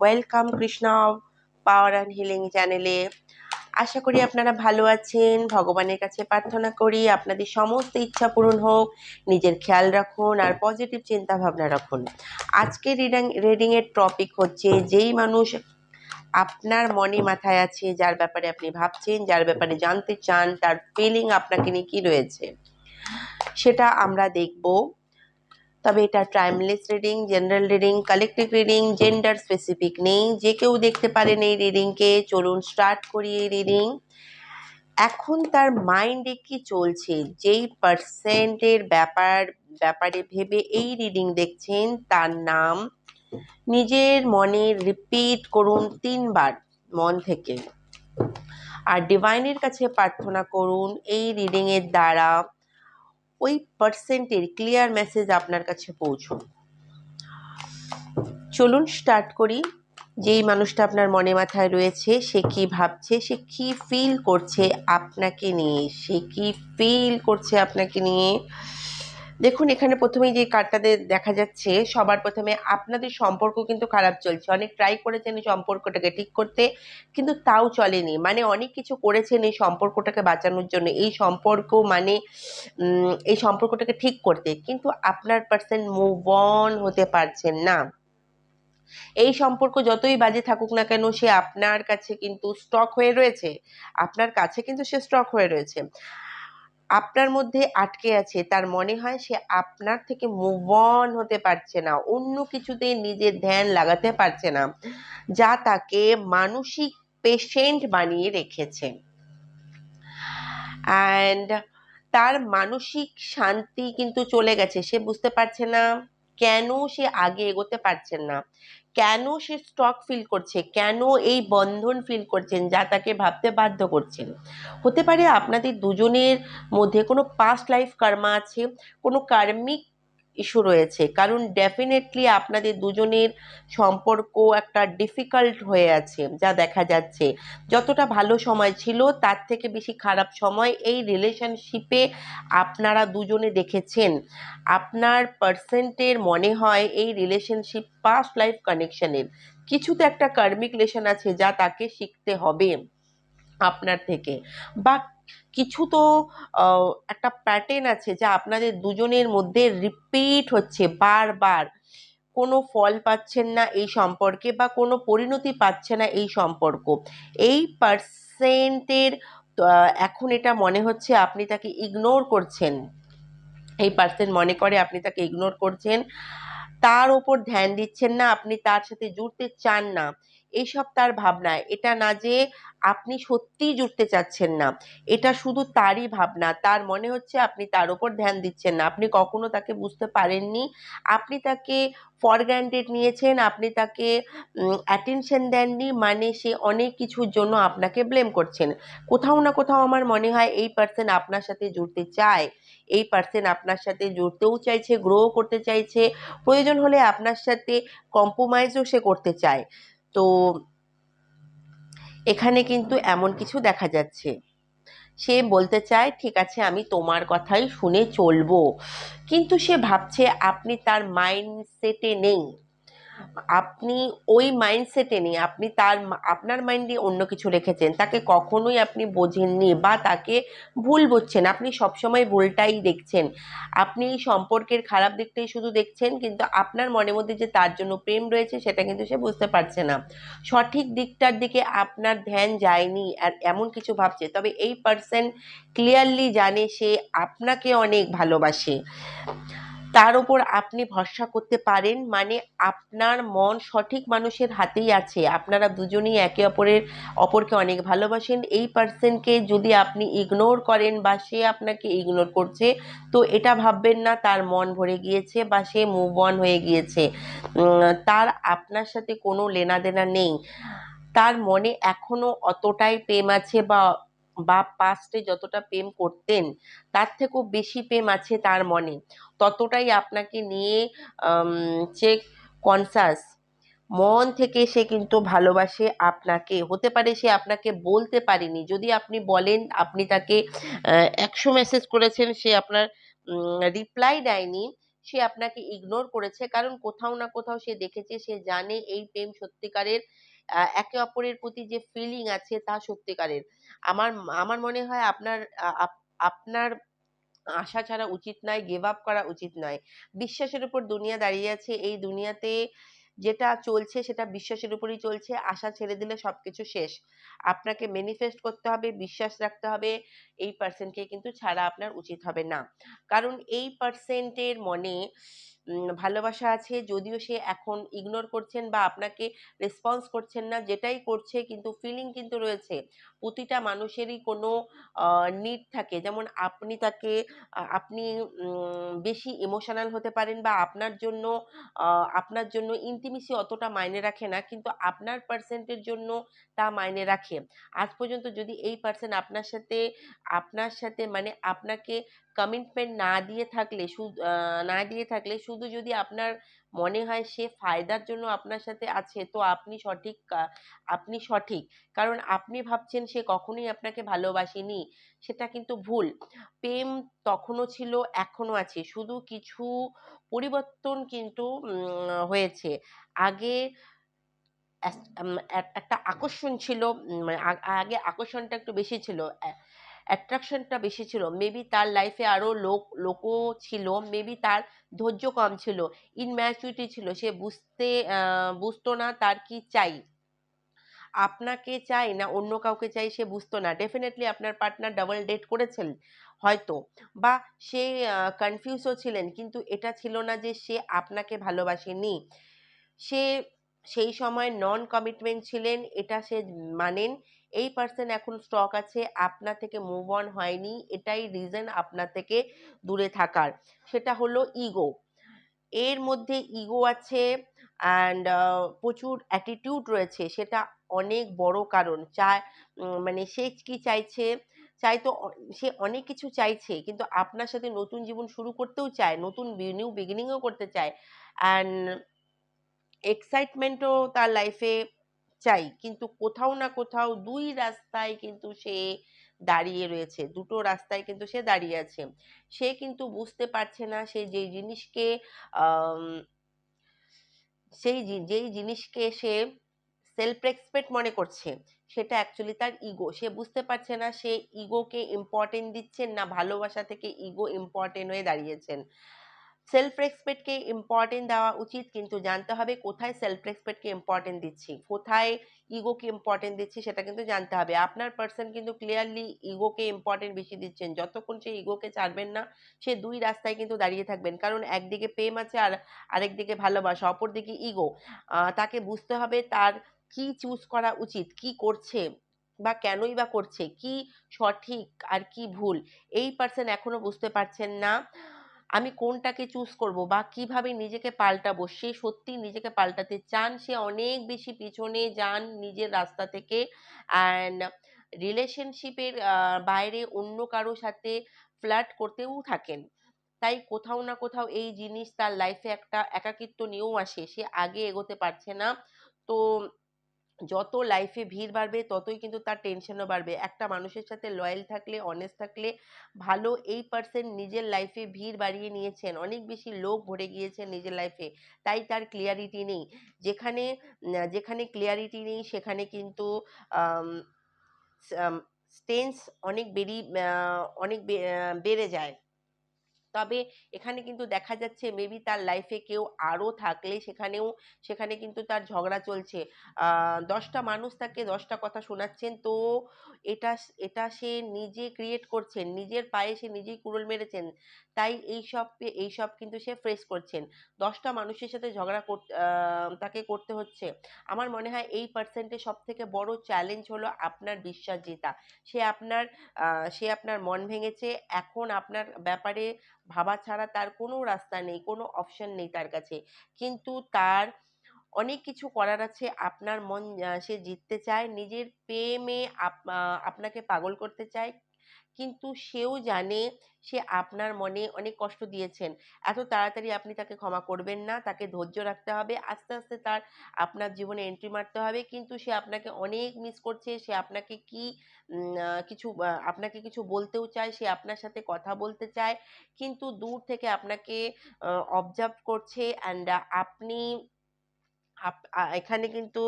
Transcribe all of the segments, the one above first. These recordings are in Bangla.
Welcome Krishna power and healing চ্যানেলে আশা করি আপনারা ভালো আছেন, ভগবানের কাছে প্রার্থনা করি, আপনাদের সমস্ত ইচ্ছা পূরণ হোক, নিজের খেয়াল রাখুন আর পজিটিভ চিন্তা ভাবনা রাখুন। আজকে রিডিং রিডিংয়ের টপিক হচ্ছে যেই মানুষ আপনার মনে মাথায় আছে, যার ব্যাপারে আপনি ভাবছেন, যার ব্যাপারে জানতে চান, তার ফিলিং আপনাকে নিয়ে কী রয়েছে। সেটা আমরা দেখব। তবে এটা timeless reading general reading collective reading gender specific নেই। যে কেউ দেখতে পারেন এই রিডিংকে চলুন স্টার্ট করি এই রিডিং এখন তার মাইন্ডে কি চলছে? যেই পার্সেন্টের ব্যাপার, ব্যাপারে ভেবে এই রিডিং দেখছেন, তার নাম নিজের মনে রিপিট করুন তিনবার মন থেকে। আর ডিভাইনের কাছে প্রার্থনা করুন, এই রিডিংয়ের দ্বারা ওই পার্সেন্টের ক্লিয়ার মেসেজ আপনার কাছে পৌঁছুন চলুন স্টার্ট করি। যেই মানুষটা আপনার মনে মাথায় রয়েছে, সে কি ভাবছে, সে কি ফিল করছে আপনাকে নিয়ে? সে কি ফিল করছে আপনাকে নিয়ে? দেখুন, এখানে প্রথমেই যে কার্ডটাতে দেখা যাচ্ছে, সবার প্রথমে আপনাদের সম্পর্ক কিন্তু খারাপ চলছে। অনেক ট্রাই করেছেন এই সম্পর্কটাকে ঠিক করতে, কিন্তু তাও চলেনি। মানে অনেক কিছু করেছেন এই সম্পর্কটাকে বাঁচানোর জন্য। এই সম্পর্ক মানে এই সম্পর্কটাকে ঠিক করতে। কিন্তু আপনার পার্সেন্ট মুভ অন হতে পারছেন না। এই সম্পর্ক যতই বাজে থাকুক না কেন, সে আপনার কাছে কিন্তু স্টক হয়ে রয়েছে। আপনার কাছে কিন্তু সে স্টক হয়ে রয়েছে। আপনার মধ্যে আটকে আছে, তার মনে হয় সে আপনার থেকে মুভ অন হতে পারছে না, অন্য কিছুতে নিজের ধ্যান লাগাতে পারছে না, যা তাকে মানসিক পেশেন্ট বানিয়ে রেখেছে। অ্যান্ড তার মানসিক শান্তি কিন্তু চলে গেছে, সে বুঝতে পারছে না কেন সে আগে এগোতে পারছেন না। কেন সে স্টক ফিল করছে? কেন এই বন্ধন ফিল করছেন যা তাকে ভাবতে বাধ্য করছেন? হতে পারে আপনাদের দুজনের মধ্যে কোনো পাস্ট লাইফ কর্মা আছে? কোনো কার্মিক ইস্যু রয়েছে। কারণ ডেফিনেটলি আপনাদের দুজনের সম্পর্ক একটা ডিফিকাল্ট হয়ে আছে, যা দেখা যাচ্ছে। যতটা ভালো সময় ছিল, তার থেকে বেশি খারাপ সময় এই রিলেশনশিপে আপনারা দুজনে দেখেছেন। আপনার পার্সেন্টের মনে হয় এই রিলেশনশিপ পাস্ট লাইফ কানেকশনের কিছুতে একটা কার্মিক লেশন আছে, যা তাকে শিখতে হবে আপনার থেকে। বা কিছু তো একটা প্যাটার্ন আছে যা আপনাদের দুজনের মধ্যে রিপিট হচ্ছে বারবার। কোনো ফল পাচ্ছেন না এই সম্পর্কে বা কোনো পরিণতি পাচ্ছে না এই সম্পর্ক। এই পার্সেন্টের এখন এটা মনে হচ্ছে আপনি তাকে ইগনোর করছেন। এই পার্সেন্ট মনে করে আপনি তাকে ইগনোর করছেন। তার ওপর ধ্যান দিচ্ছেন না, আপনি তার সাথে জুড়তে চান না। এইসব তার ভাবনা। এটা না যে আপনি সত্যিই জুড়তে চাচ্ছেন না। এটা শুধু তারই ভাবনা। তার মনে হচ্ছে আপনি তার ওপর ধ্যান দিচ্ছেন না। আপনি কখনো তাকে বুঝতে পারেননি। আপনি তাকে ফর গ্র্যান্টেড নিয়েছেন। আপনি তাকে অ্যাটেনশন দেননি। মানে সে অনেক কিছুর জন্য আপনাকে ব্লেম করছেন। কোথাও না কোথাও আমার মনে হয় এই পার্সন আপনার সাথে জুড়তে চায়। এই পার্সন আপনার সাথে জুড়তেও চাইছে গ্রো করতে চাইছে। প্রয়োজন হলে আপনার সাথে কম্প্রোমাইজও সে করতে চায়। তো এখানে কিন্তু এমন কিছু দেখা যাচ্ছে। সে বলতে চায়, ঠিক আছে, আমি তোমার কথাই শুনে চলবো। কিন্তু সে ভাবছে, আপনি তার মাইন্ডসেটে নেই। আপনি ওই মাইন্ডসেটে নেই, আপনি তার আপনার মাইন্ডে অন্য কিছু রেখেছেন, তাকে কখনোই আপনি বোঝেননি বা তাকে ভুল বুঝছেন। আপনি সবসময় ভুলটাই দেখছেন। আপনি সম্পর্কের খারাপ দিকটাই শুধু দেখছেন, কিন্তু আপনার মনের মধ্যে যে তার জন্য প্রেম রয়েছে, সেটা কিন্তু সে বুঝতে পারছে না। সঠিক দিকটার দিকে আপনার ধ্যান যায়নি, আর এমন কিছু ভাবছে। তবে এই পার্সন ক্লিয়ারলি জানে সে আপনাকে অনেক ভালোবাসে। তার ওপর আপনি ভরসা করতে পারেন মানে আপনার মন সঠিক মানুষের হাতেই আছে। আপনারা দুজনেই একে অপরের অপরকে অনেক ভালোবাসেন। এই পার্সনকে যদি আপনি ইগনোর করেন বা সে আপনাকে ইগনোর করছে, তো এটা ভাববেন না, তার মন ভরে গিয়েছে বা সে মুভ অন হয়ে গিয়েছে। তার আপনার সাথে কোনো লেনাদেনা নেই। তার মনে এখনও অতটাই প্রেম আছে বা বা পাস্টে যতটা প্রেম করতেন, তার থেকেও বেশি প্রেম আছে তার মনে। ততটাই আপনাকে নিয়ে সে কনসাস মন থেকে সে কিন্তু ভালোবাসে আপনাকে। হতে পারে সে আপনাকে বলতে পারেনি। যদি আপনি বলেন, আপনি তাকে একশো মেসেজ করেছেন, সে আপনার রিপ্লাই দেয়নি, সে আপনাকে ইগনোর করেছে। কারণ কোথাও না কোথাও সে দেখেছে, সে জানে এই প্রেম সত্যিকারের একে অপরের প্রতি যে ফিলিং আছে তা সত্যিকারের। আমার আমার মনে হয় আপনার আপনার আশা ছাড়া উচিত নয় গিভ আপ করা উচিত নয়। বিশ্বাসের উপর দুনিয়া দাঁড়িয়ে আছে, এই দুনিয়াতে যেটা চলছে সেটা বিশ্বাসের উপরই চলছে, আশা ছেড়ে দিলে সবকিছু শেষ। আপনাকে ম্যানিফেস্ট করতে হবে, বিশ্বাস রাখতে হবে, এই পার্সনকে কিন্তু ছাড়া আপনার উচিত হবে না। কারণ এই পার্সেন্টের মনে ভালোবাসা আছে, যদিও সে এখন ইগনোর করছেন বা আপনাকে রেসপন্স করছেন না, যেটাই করছে কিন্তু ফিলিং কিন্তু রয়েছে। প্রতিটা মানুষেরই কোনো নিড থাকে। যেমন আপনি তাকে আপনি বেশি ইমোশনাল হতে পারেন বা আপনার জন্য আপনার জন্য ইন্টিমেসি অতটা মাইনে রাখে না, কিন্তু আপনার পার্সেন্টের জন্য তা মাইনে রাখে। আজ পর্যন্ত যদি এই পার্সন আপনার সাথে আপনার সাথে মানে আপনাকে কমিটমেন্ট না দিয়ে থাকলে না দিয়ে থাকলে শুধু যদি আপনার মনে হয় সে ফায়দার জন্য আপনার সাথে আছে, তো আপনি সঠিক আপনি সঠিক। কারণ আপনি ভাবছেন সে কখনোই আপনাকে ভালোবাসেনি, সেটা কিন্তু ভুল। প্রেম তখনও ছিল এখনও আছে। শুধু কিছু পরিবর্তন কিন্তু হয়েছে। আগে একটা আকর্ষণ ছিল মানে আগে আকর্ষণটা একটু বেশি ছিল অ্যাট্রাকশনটা বেশি ছিল। মেবি তার লাইফে আরও লোক, লোকও ছিল মেবি তার ধৈর্য কম ছিল ইনম্যাচুরিটি ছিল, সে বুঝতে বুঝতো না তার কি চাই। আপনাকে চাই না অন্য কাউকে চাই সে বুঝতো না। ডেফিনেটলি আপনার পার্টনার ডাবল ডেট করেছেন, হয়তো। বা সে কনফিউজও ছিলেন, কিন্তু এটা ছিল না যে সে আপনাকে ভালোবাসেনি। সে সেই সময় নন কমিটমেন্ট ছিলেন, এটা সে মানেন। এই পার্সন এখন স্টক আছে, আপনার থেকে মুভ অন হয়নি, এটাই রিজন আপনার থেকে দূরে থাকার। সেটা হলো ইগো এর মধ্যে ইগো আছে অ্যান্ড প্রচুর অ্যাটিটিউড রয়েছে, সেটা অনেক বড় কারণ। চায় মানে সে কি চাইছে? চাই তো সে অনেক কিছু চাইছে, কিন্তু আপনার সাথে নতুন জীবন শুরু করতেও চায়, নতুন নিউ বিগিনিংও করতে চায়। অ্যান্ড এক্সাইটমেন্টও তার লাইফে চাই। কিন্তু কোথাও না কোথাও দুই রাস্তায় কিন্তু সে দাঁড়িয়ে রয়েছে। দুটো রাস্তায় কিন্তু সে দাঁড়িয়ে আছে। সে কিন্তু বুঝতে পারছে না সে যেই জিনিসকে সেই যেই জিনিসকে সে সেলফ রেসপেক্ট মনে করছে, সেটা অ্যাকচুয়ালি তার ইগো সে বুঝতে পারছে না সে ইগোকে ইম্পর্টেন্ট দিচ্ছেন না ভালোবাসা থেকে ইগো ইম্পর্টেন্ট হয়ে দাঁড়িয়েছেন। সেলফ রেসপেক্টকে ইম্পর্টেন্ট দেওয়া উচিত, কিন্তু জানতে হবে কোথায় সেলফ রেসপেক্টকে ইম্পর্টেন্ট দিচ্ছি, কোথায় ইগোকে ইম্পর্টেন্ট দিচ্ছি সেটা কিন্তু জানতে হবে। আপনার পার্সন কিন্তু ক্লিয়ারলি ইগোকে ইম্পর্টেন্ট বেশি দিচ্ছেন, যতক্ষণ সে ইগোকে ছাড়বেন না, সে দুই রাস্তায় কিন্তু দাঁড়িয়ে থাকবেন, কারণ একদিকে প্রেম আছে আর আরেকদিকে ভালোবাসা, অপরদিকে ইগো তাকে বুঝতে হবে তার কি চুজ করা উচিত, কি করছে বা কেনই বা করছে, কি সঠিক আর কি ভুল, এই পার্সন এখনও বুঝতে পারছেন না। আমি কোনটাকে চুজ করব বা কীভাবে নিজেকে পাল্টাবো? সে সত্যি নিজেকে পাল্টাতে চান, সে অনেক বেশি পিছনে যান নিজের রাস্তা থেকে অ্যান্ড রিলেশনশিপের বাইরে অন্য কারও সাথে ফ্লার্ট করতেও থাকেন। তাই কোথাও না কোথাও এই জিনিস তার লাইফে একটা একাকিত্ব নিয়েও আসে, সে আগে এগোতে পারছে না। তো যত লাইফে ভিড় বাড়বে, ততই কিন্তু তার টেনশনও বাড়বে। একটা মানুষের সাথে লয়াল থাকলে অনেস্ট থাকলে, ভালো এই পার্সন নিজের লাইফে ভিড় বাড়িয়ে নিয়েছেন, অনেক বেশি লোক ভরে গিয়েছেন নিজের লাইফে তাই তার ক্লিয়ারিটি নেই। যেখানে যেখানে ক্লিয়ারিটি নেই, সেখানে কিন্তু স্টেন্স অনেক বেরি অনেক বেড়ে যায়। তবে এখানে কিন্তু দেখা যাচ্ছে মেবি তার লাইফে কেউ আরও থাকলে সেখানেও, সেখানে কিন্তু তার ঝগড়া চলছে। দশটা মানুষ তাকে দশটা কথা শোনাচ্ছেন, তো এটা এটা সে নিজে ক্রিয়েট করছেন, নিজের পায়ে সে নিজেই কুড়োল মেরেছেন, তাই এইসব এইসব কিন্তু সে ফ্রেস করছেন। দশটা মানুষের সাথে ঝগড়া তাকে করতে হচ্ছে। আমার মনে হয় এই পার্সেন্টের সব থেকে বড় চ্যালেঞ্জ হলো আপনার বিশ্বাস জেতা সে আপনার সে আপনার মন ভেঙেছে, এখন আপনার ব্যাপারে ভাবা ছাড়া তার কোনো রাস্তা নেই, কোনো অপশন নেই তার কাছে। কিন্তু তার অনেক কিছু করার আছে, আপনার মন সে জিততে চায়, নিজের প্রেমে আপ- আপনাকে পাগল করতে চায় কিন্তু সেও জানে, সে আপনার মনে অনেক কষ্ট দিয়েছেন। এত তাড়াতাড়ি আপনি তাকে ক্ষমা করবেন না, তাকে ধৈর্য রাখতে হবে, আস্তে আস্তে তার আপনার জীবনে এন্ট্রি মারতে হবে। কিন্তু সে আপনাকে অনেক মিস করছে, সে আপনাকে কি কিছু আপনাকে কিছু বলতেও চায়, সে আপনার সাথে কথা বলতে চায়। কিন্তু দূর থেকে আপনাকে অবজার্ভ করছে অ্যান্ড আপনি এখানে কিন্তু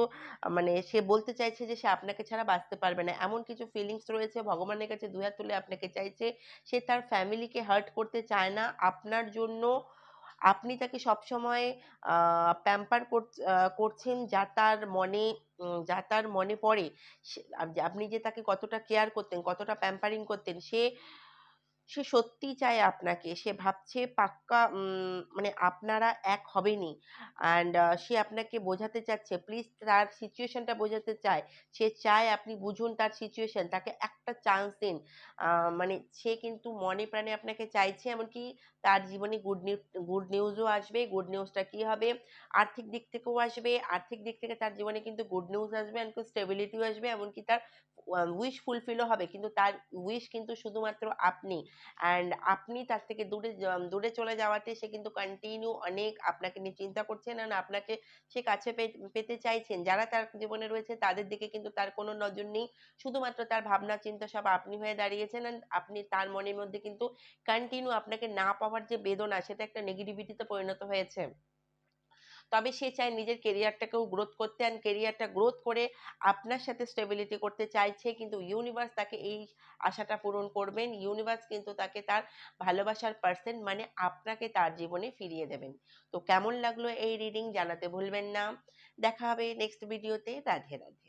মানে সে বলতে চাইছে যে, সে আপনাকে ছাড়া বাঁচতে পারবে না। এমন কিছু ফিলিংস রয়েছে, ভগবানের কাছে দুহাত তুলে আপনাকে চাইছে। সে তার ফ্যামিলিকে হার্ট করতে চায় না। আপনার জন্য আপনি তাকে সবসময় প্যাম্পার করছেন যা তার মনে যা তার মনে পড়ে। আপনি যে তাকে কতটা কেয়ার করতেন, কতটা প্যাম্পারিং করতেন, সে সে সত্যিই চায় আপনাকে। সে ভাবছে পাক্কা মানে আপনারা এক হবেনই। অ্যান্ড সে আপনাকে বোঝাতে চাচ্ছে। প্লিজ তার সিচুয়েশনটা বোঝাতে চায়। সে চায় আপনি বুঝুন তার সিচুয়েশন তাকে একটা চান্স দিন। মানে সে কিন্তু মনে প্রাণে আপনাকে চাইছে। এমনকি তার জীবনে গুড নিউ গুড নিউজও আসবে। গুড নিউজটা কি হবে? আর্থিক দিক থেকেও আসবে। আর্থিক দিক থেকে তার জীবনে কিন্তু গুড নিউজ আসবে এমনকি স্টেবিলিটিও আসবে। এমনকি তার উইশ ফুলফিলও হবে। কিন্তু তার উইশ কিন্তু শুধুমাত্র আপনি। অ্যান্ড আপনি তার থেকে দূরে দূরে চলে যাওয়াতে সে কিন্তু কন্টিনিউ অনেক আপনাকে নিয়ে চিন্তা করছেন and আপনাকে সে কাছে পেতে চাইছেন। যারা তার জীবনে রয়েছে তাদের দিকে কিন্তু তার কোনো নজর নেই। শুধুমাত্র তার ভাবনা, চিন্তা সব আপনি হয়ে দাঁড়িয়েছেন and আপনি তার মনের মধ্যে কিন্তু কন্টিনিউ আপনাকে না পাওয়ার যে বেদনা, সেটা একটা নেগেটিভিটিতে পরিণত হয়েছে। তবে সে চায় নিজের কেরিয়ারটাকেও গ্রোথ করতে অ্যান্ড কেরিয়ারটা গ্রোথ করে আপনার সাথে স্টেবিলিটি করতে চাইছে। কিন্তু ইউনিভার্স তাকে এই আশাটা পূরণ করবেন। ইউনিভার্স কিন্তু তাকে তার ভালোবাসার পার্সেন্ট মানে আপনাকে তার জীবনে ফিরিয়ে দেবেন। তো কেমন লাগল এই রিডিং জানাতে ভুলবেন না। দেখা হবে নেক্সট ভিডিওতে রাধে রাধে।